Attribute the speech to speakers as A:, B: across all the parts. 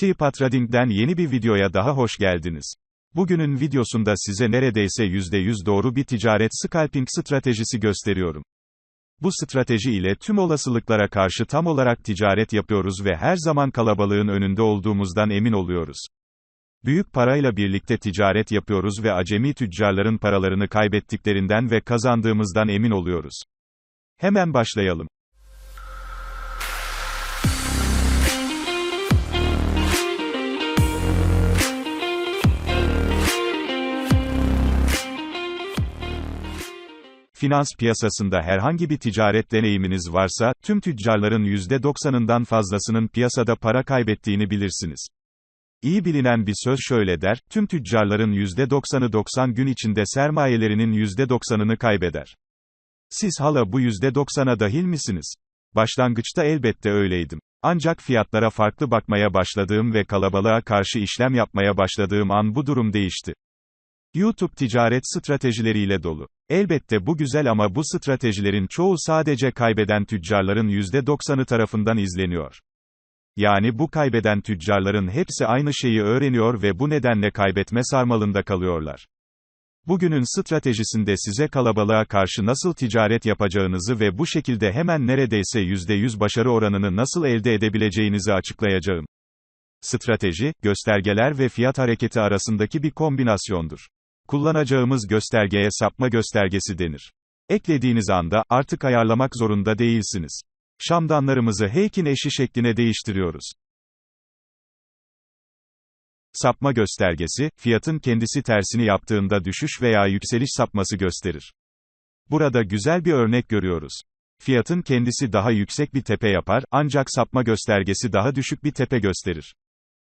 A: Teapot Trading'den yeni bir videoya daha hoş geldiniz. Bugünün videosunda size neredeyse %100 doğru bir ticaret scalping stratejisi gösteriyorum. Bu strateji ile tüm olasılıklara karşı tam olarak ticaret yapıyoruz ve her zaman kalabalığın önünde olduğumuzdan emin oluyoruz. Büyük parayla birlikte ticaret yapıyoruz ve acemi tüccarların paralarını kaybettiklerinden ve kazandığımızdan emin oluyoruz. Hemen başlayalım. Finans piyasasında herhangi bir ticaret deneyiminiz varsa, tüm tüccarların %90'ından fazlasının piyasada para kaybettiğini bilirsiniz. İyi bilinen bir söz şöyle der, tüm tüccarların %90'ı 90 gün içinde sermayelerinin %90'ını kaybeder. Siz hala bu %90'a dahil misiniz? Başlangıçta elbette öyleydim. Ancak fiyatlara farklı bakmaya başladığım ve kalabalığa karşı işlem yapmaya başladığım an bu durum değişti. YouTube ticaret stratejileriyle dolu. Elbette bu güzel ama bu stratejilerin çoğu sadece kaybeden tüccarların %90'ı tarafından izleniyor. Yani bu kaybeden tüccarların hepsi aynı şeyi öğreniyor ve bu nedenle kaybetme sarmalında kalıyorlar. Bugünün stratejisinde size kalabalığa karşı nasıl ticaret yapacağınızı ve bu şekilde hemen neredeyse %100 başarı oranını nasıl elde edebileceğinizi açıklayacağım. Strateji, göstergeler ve fiyat hareketi arasındaki bir kombinasyondur. Kullanacağımız göstergeye sapma göstergesi denir. Eklediğiniz anda, artık ayarlamak zorunda değilsiniz. Şamdanlarımızı heykin eşi şekline değiştiriyoruz. Sapma göstergesi, fiyatın kendisi tersini yaptığında düşüş veya yükseliş sapması gösterir. Burada güzel bir örnek görüyoruz. Fiyatın kendisi daha yüksek bir tepe yapar, ancak sapma göstergesi daha düşük bir tepe gösterir.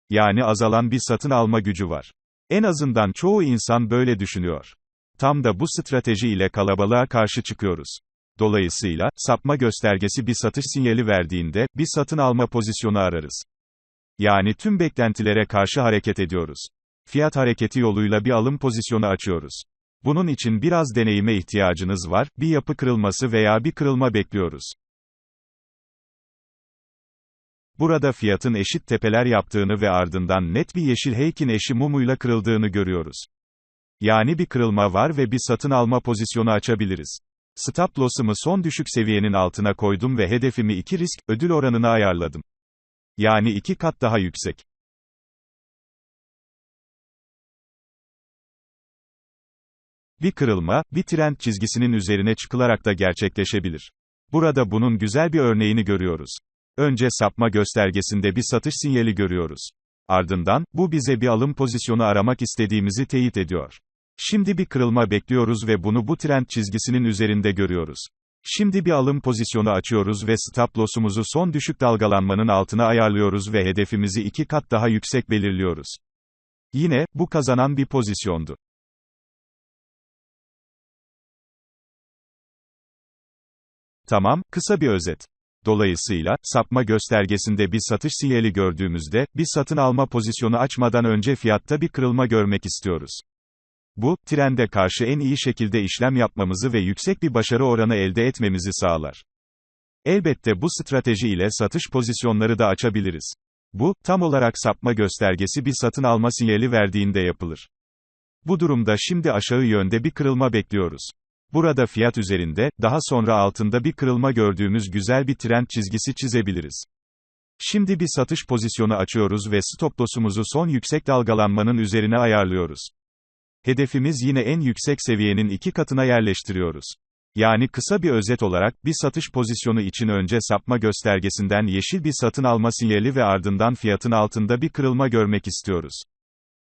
A: Yani azalan bir satın alma gücü var. En azından çoğu insan böyle düşünüyor. Tam da bu strateji ile kalabalığa karşı çıkıyoruz. Dolayısıyla, sapma göstergesi bir satış sinyali verdiğinde, bir satın alma pozisyonu ararız. Yani tüm beklentilere karşı hareket ediyoruz. Fiyat hareketi yoluyla bir alım pozisyonu açıyoruz. Bunun için biraz deneyime ihtiyacınız var, bir yapı kırılması veya bir kırılma bekliyoruz. Burada fiyatın eşit tepeler yaptığını ve ardından net bir yeşil heykin eşi mumuyla kırıldığını görüyoruz. Yani bir kırılma var ve bir satın alma pozisyonu açabiliriz. Stop loss'ımı son düşük seviyenin altına koydum ve hedefimi 2 risk, ödül oranını ayarladım. Yani 2 kat daha yüksek. Bir kırılma, bir trend çizgisinin üzerine çıkılarak da gerçekleşebilir. Burada bunun güzel bir örneğini görüyoruz. Önce sapma göstergesinde bir satış sinyali görüyoruz. Ardından, bu bize bir alım pozisyonu aramak istediğimizi teyit ediyor. Şimdi bir kırılma bekliyoruz ve bunu bu trend çizgisinin üzerinde görüyoruz. Şimdi bir alım pozisyonu açıyoruz ve stop loss'umuzu son düşük dalgalanmanın altına ayarlıyoruz ve hedefimizi iki kat daha yüksek belirliyoruz. Yine, bu kazanan bir pozisyondu. Tamam, kısa bir özet. Dolayısıyla, sapma göstergesinde bir satış sinyali gördüğümüzde, bir satın alma pozisyonu açmadan önce fiyatta bir kırılma görmek istiyoruz. Bu, trende karşı en iyi şekilde işlem yapmamızı ve yüksek bir başarı oranı elde etmemizi sağlar. Elbette bu strateji ile satış pozisyonları da açabiliriz. Bu, tam olarak sapma göstergesi bir satın alma sinyali verdiğinde yapılır. Bu durumda şimdi aşağı yönde bir kırılma bekliyoruz. Burada fiyat üzerinde, daha sonra altında bir kırılma gördüğümüz güzel bir trend çizgisi çizebiliriz. Şimdi bir satış pozisyonu açıyoruz ve stop loss'umuzu son yüksek dalgalanmanın üzerine ayarlıyoruz. Hedefimiz yine en yüksek seviyenin iki katına yerleştiriyoruz. Yani kısa bir özet olarak, bir satış pozisyonu için önce sapma göstergesinden yeşil bir satın alma sinyali ve ardından fiyatın altında bir kırılma görmek istiyoruz.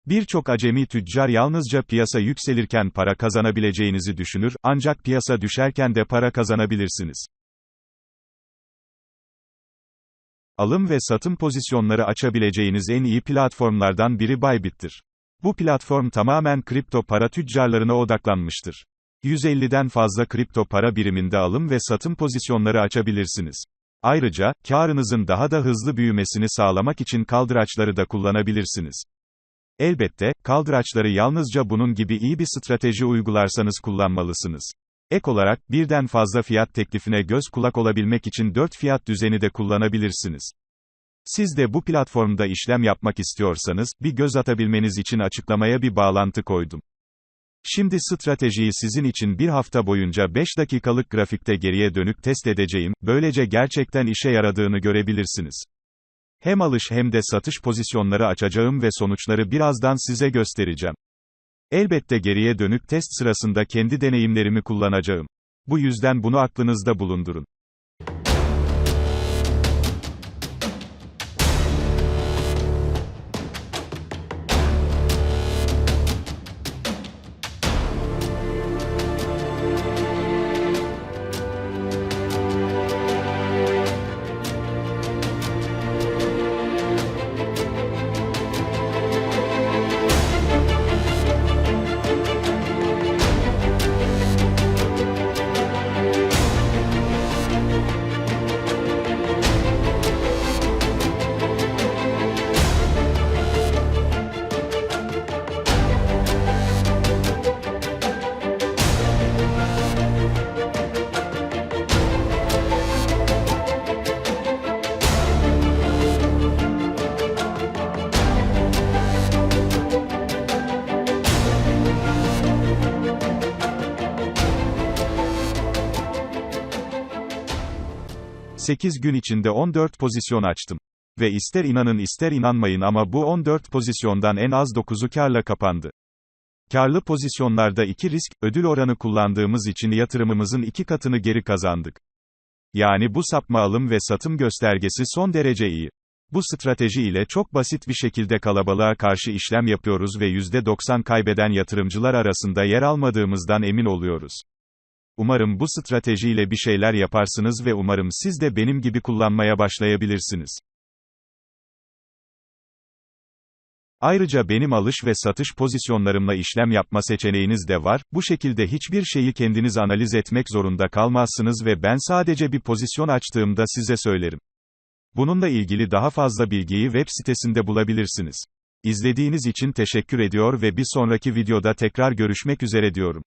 A: Birçok acemi tüccar yalnızca piyasa yükselirken para kazanabileceğinizi düşünür, ancak piyasa düşerken de para kazanabilirsiniz. Alım ve satım pozisyonları açabileceğiniz en iyi platformlardan biri Bybit'tir. Bu platform tamamen kripto para tüccarlarına odaklanmıştır. 150'den fazla kripto para biriminde alım ve satım pozisyonları açabilirsiniz. Ayrıca, karınızın daha da hızlı büyümesini sağlamak için kaldıraçları da kullanabilirsiniz. Elbette, kaldıraçları yalnızca bunun gibi iyi bir strateji uygularsanız kullanmalısınız. Ek olarak, birden fazla fiyat teklifine göz kulak olabilmek için 4 fiyat düzeni de kullanabilirsiniz. Siz de bu platformda işlem yapmak istiyorsanız, bir göz atabilmeniz için açıklamaya bir bağlantı koydum. Şimdi stratejiyi sizin için bir hafta boyunca 5 dakikalık grafikte geriye dönük test edeceğim, böylece gerçekten işe yaradığını görebilirsiniz. Hem alış hem de satış pozisyonları açacağım ve sonuçları birazdan size göstereceğim. Elbette geriye dönük test sırasında kendi deneyimlerimi kullanacağım. Bu yüzden bunu aklınızda bulundurun. Sekiz gün içinde 14 pozisyon açtım. Ve ister inanın ister inanmayın ama bu 14 pozisyondan en az 9'u karla kapandı. Karlı pozisyonlarda iki risk, ödül oranı kullandığımız için yatırımımızın iki katını geri kazandık. Yani bu sapma alım ve satım göstergesi son derece iyi. Bu strateji ile çok basit bir şekilde kalabalığa karşı işlem yapıyoruz ve %90 kaybeden yatırımcılar arasında yer almadığımızdan emin oluyoruz. Umarım bu stratejiyle bir şeyler yaparsınız ve umarım siz de benim gibi kullanmaya başlayabilirsiniz. Ayrıca benim alış ve satış pozisyonlarımla işlem yapma seçeneğiniz de var. Bu şekilde hiçbir şeyi kendiniz analiz etmek zorunda kalmazsınız ve ben sadece bir pozisyon açtığımda size söylerim. Bununla ilgili daha fazla bilgiyi web sitesinde bulabilirsiniz. İzlediğiniz için teşekkür ediyor ve bir sonraki videoda tekrar görüşmek üzere diyorum.